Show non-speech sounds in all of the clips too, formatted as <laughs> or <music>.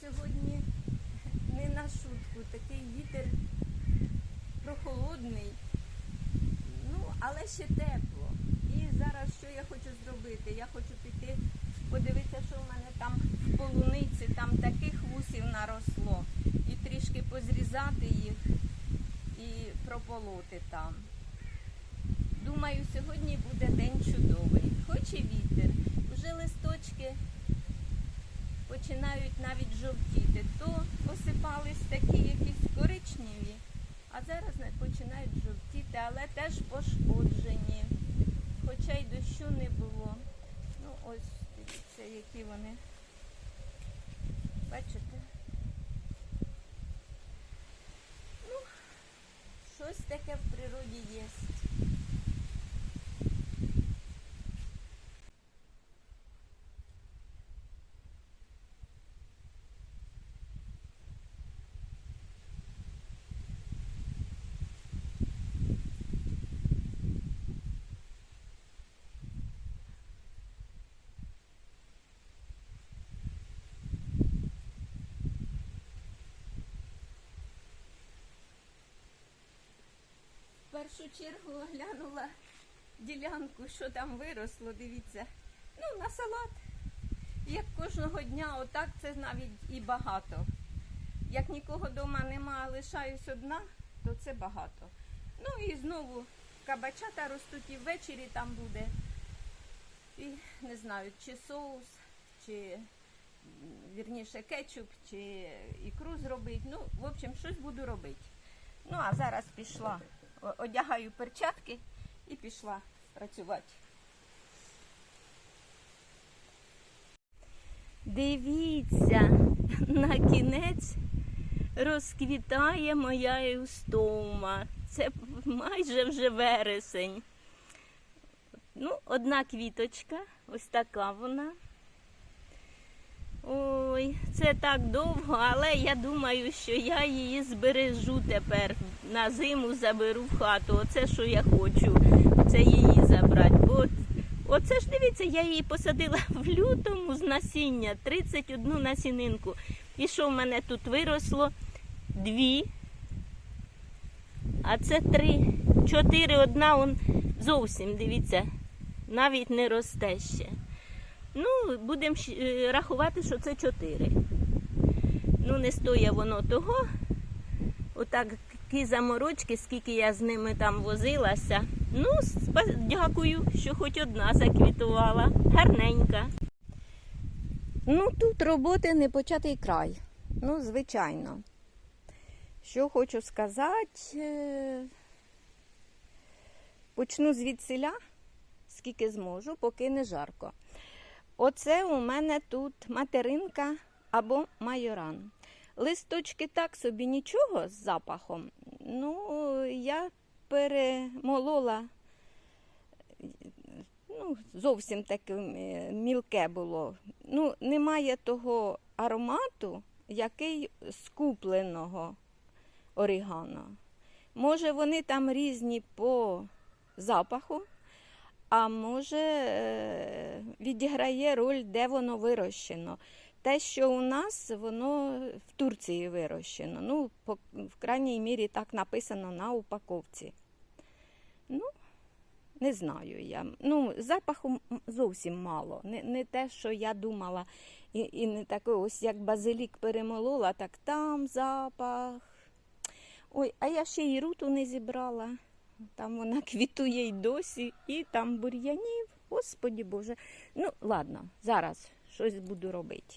сьогодні не на шутку. Такий вітер прохолодний, ну, але ще тепло. І зараз що я хочу зробити? Я хочу піти подивитися, що в мене там в полуниці, там таких вусів наросло. І трішки позрізати їх і прополоти там. Думаю, сьогодні буде день чудовий. Хоч і вітер. Вже листочки починають навіть жовтіти. То осипались такі якісь коричневі, а зараз починають жовтіти, але теж пошкоджені. Хоча й дощу не було. Ну ось дивіться, які вони. Бачите? Ну, щось таке в природі є. В першу чергу оглянула ділянку, що там виросло, дивіться. Ну, на салат. Як кожного дня, отак це навіть і багато. Як нікого вдома нема, лишаюсь одна, то це багато. Ну і знову кабачата ростуть і ввечері там буде. І не знаю, чи соус, чи вірніше кетчуп, чи ікру зробити. Ну, в общем, щось буду робити. Ну, а зараз пішла. Одягаю перчатки і пішла працювати. Дивіться, на кінець розквітає моя еустома. Це майже вже вересень. Ну, одна квіточка, ось така вона. Ой, це так довго, але я думаю, що я її збережу тепер. На зиму заберу в хату. Оце що я хочу. Це її забрати. Бо оце ж дивіться, я її посадила <laughs> в лютому з насіння, 31 насінинку. І що в мене тут виросло? Дві. А це три. Чотири, одна он зовсім, дивіться, навіть не росте ще. Ну, будемо рахувати, що це чотири. Ну, не стоїть воно того. Отак ті заморочки, скільки я з ними там возилася. Ну, дякую, що хоч одна заквітувала. Гарненька. Ну, тут роботи не початий край. Ну, звичайно. Що хочу сказати, е, почну звідсиля, скільки зможу, поки не жарко. Оце у мене тут материнка або майоран. Листочки так собі нічого з запахом. Ну, я перемолола, ну, зовсім таке мілке було. Ну, немає того аромату, який з купленого орігано. Може, вони там різні по запаху, а може е, відіграє роль, де воно вирощено. Те, що у нас, воно в Турції вирощено. Ну, по, в крайній мірі так написано на упаковці. Ну, не знаю я. Ну, запаху зовсім мало. Не, не те, що я думала. І, і не таке, ось як базилік перемолола, так там запах. Ой, а я ще й руту не зібрала. Там вона квітує й досі, і там бур'янів. Господі Боже. Ну, ладно, зараз щось буду робити.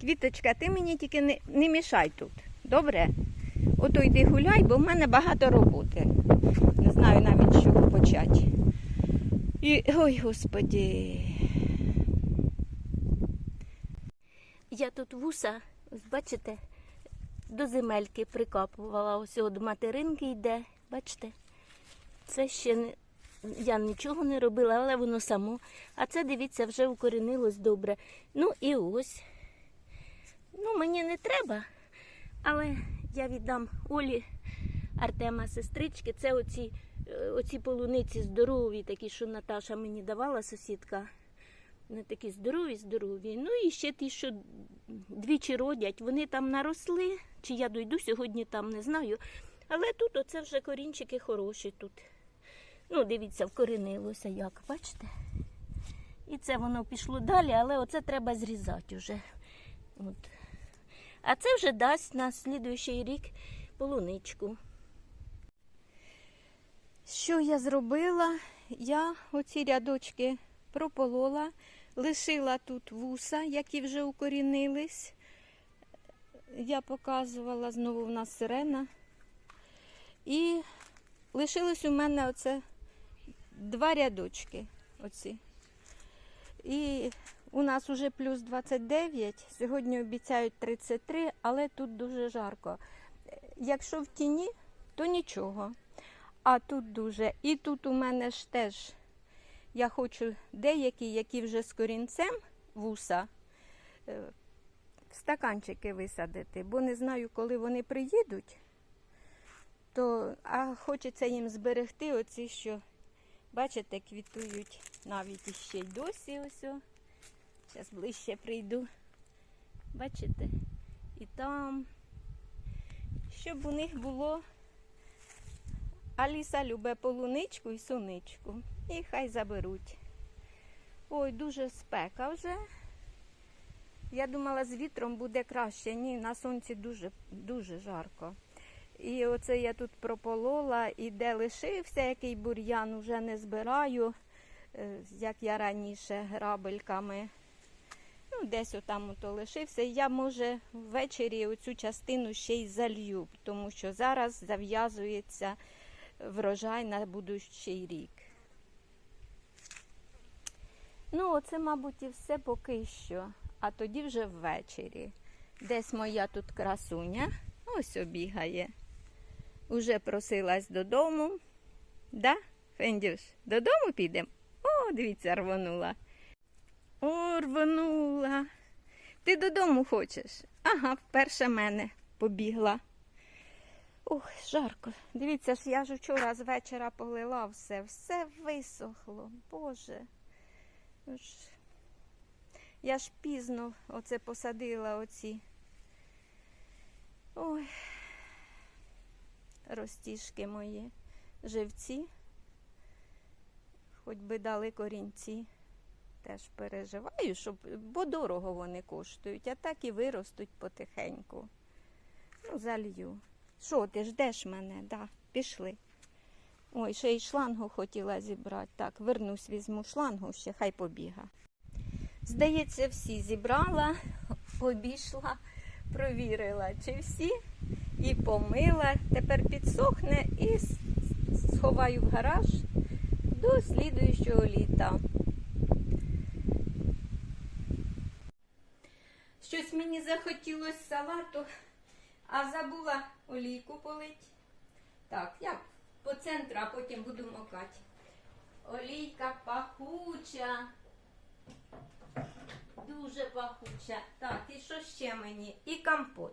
Квіточка, ти мені тільки не, не мішай тут. Добре? Ото йди гуляй, бо в мене багато роботи. Не знаю навіть чого почати. І, ой, господі. Я тут вуса, бачите, до земельки прикапувала. Ось до материнки йде. Бачите? Це ще не. Я нічого не робила, але воно само. А це, дивіться, вже укорінилось добре. Ну і ось. Ну, мені не треба, але я віддам Олі Артема сестрички. Це оці, е, оці полуниці здорові, такі, що Наташа мені давала, сусідка. Вони такі здорові, здорові. Ну і ще ті, що двічі родять, вони там наросли, чи я дойду сьогодні там, не знаю. Але тут оце вже корінчики хороші тут. Ну, дивіться, вкоренилося як, бачите? І це воно пішло далі, але оце треба зрізати вже. От. А це вже дасть на слідуючий рік полуничку. Що я зробила? Я оці рядочки прополола, лишила тут вуса, які вже укорінились. Я показувала знову в нас сирена. І лишилось у мене оце два рядочки. Оці. І у нас уже плюс 29, сьогодні обіцяють 33, але тут дуже жарко. Якщо в тіні, то нічого. А тут дуже. І тут у мене ж теж я хочу деякі, які вже з корінцем вуса, е, в стаканчики висадити, бо не знаю, коли вони приїдуть. То, а хочеться їм зберегти оці, що, бачите, квітують навіть іще й досі. Ось. Зараз ближче прийду. Бачите? І там, щоб у них було Аліса любить полуничку і суничку. І хай заберуть. Ой, дуже спека вже. Я думала, з вітром буде краще. Ні, на сонці дуже, дуже жарко. І оце я тут прополола, і де лишився, який бур'ян уже не збираю, е, як я раніше грабельками. Ну, десь отам ото лишився. Я, може, ввечері оцю частину ще й залью, тому що зараз зав'язується врожай на будущий рік. Ну, оце, мабуть, і все поки що. А тоді вже ввечері. Десь моя тут красуня. Ось обігає. Уже просилась додому. Да, Фендюш, додому підемо? О, дивіться, рвонула. О, рвонула. Ти додому хочеш? Ага, вперше мене побігла. Ух, жарко. Дивіться я ж вчора з вечора полила все, все висохло. Боже. Я ж пізно оце посадила оці. Ой, ростіжки мої, живці. Хоч би дали корінці. Теж переживаю, щоб, бо дорого вони коштують, а так і виростуть потихеньку. Ну, залью. Що, ти ждеш мене? Да, пішли. Ой, ще й шлангу хотіла зібрати. Так, вернусь, візьму шлангу, ще хай побіга. Здається, всі зібрала, обійшла, провірила, чи всі, і помила. Тепер підсохне і сховаю в гараж до слідуючого літа. Щось мені захотілося салату, а забула олійку полить. Так, я по центру, а потім буду мокати. Олійка пахуча. Дуже пахуча. Так, і що ще мені? І компот.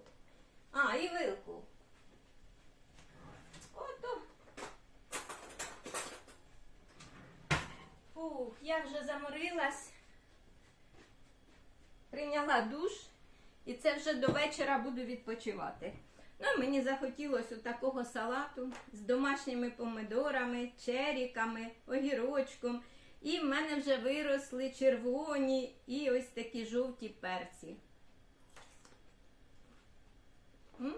А, і вилку. Ото. Фух, я вже заморилась. Прийняла душ. І це вже до вечора буду відпочивати. Ну, мені захотілося такого салату з домашніми помидорами, черіками, огірочком. І в мене вже виросли червоні і ось такі жовті перці. М?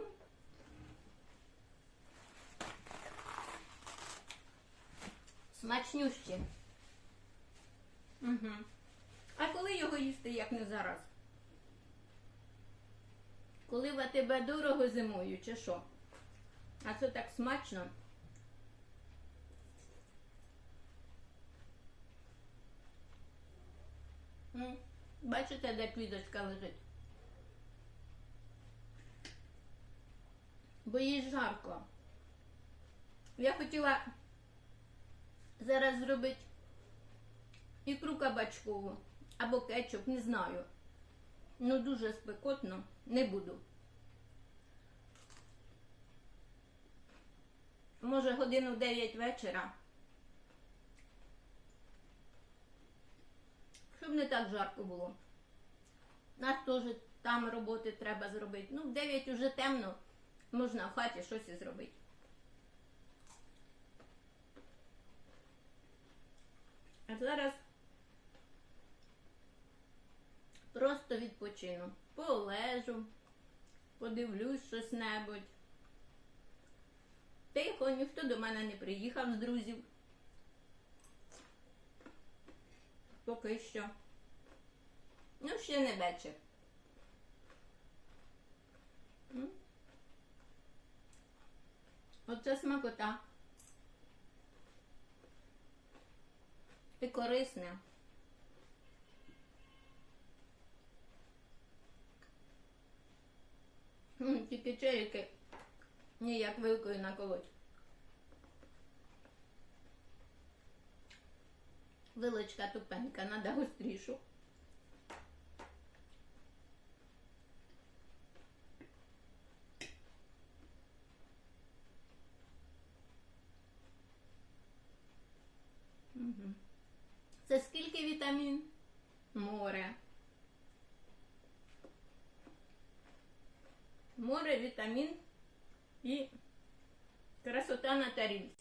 Смачнюще. Угу. А коли його їсти, як не зараз? Коли в тебе дорого зимою, чи що? А це так смачно. Бачите, де квіточка лежить? Бо їй жарко. Я хотіла зараз зробити ікру кабачкову або кетчуп, не знаю. Ну, дуже спекотно, не буду. Може, годину 9 вечора. Щоб не так жарко було. Нас теж там роботи треба зробити. Ну, в 9 уже темно, можна в хаті щось і зробити. А зараз просто відпочину. Полежу, подивлюсь щось небудь. Тихо, ніхто до мене не приїхав з друзів. Поки що. Ну, ще не вечір. Оце смакота. І корисне. М, Тільки чайки ніяк вилкою наколоть. Вилочка тупенька, надо гострішу. Це скільки вітамін? Море. Море, вітамін і красота на тарілці.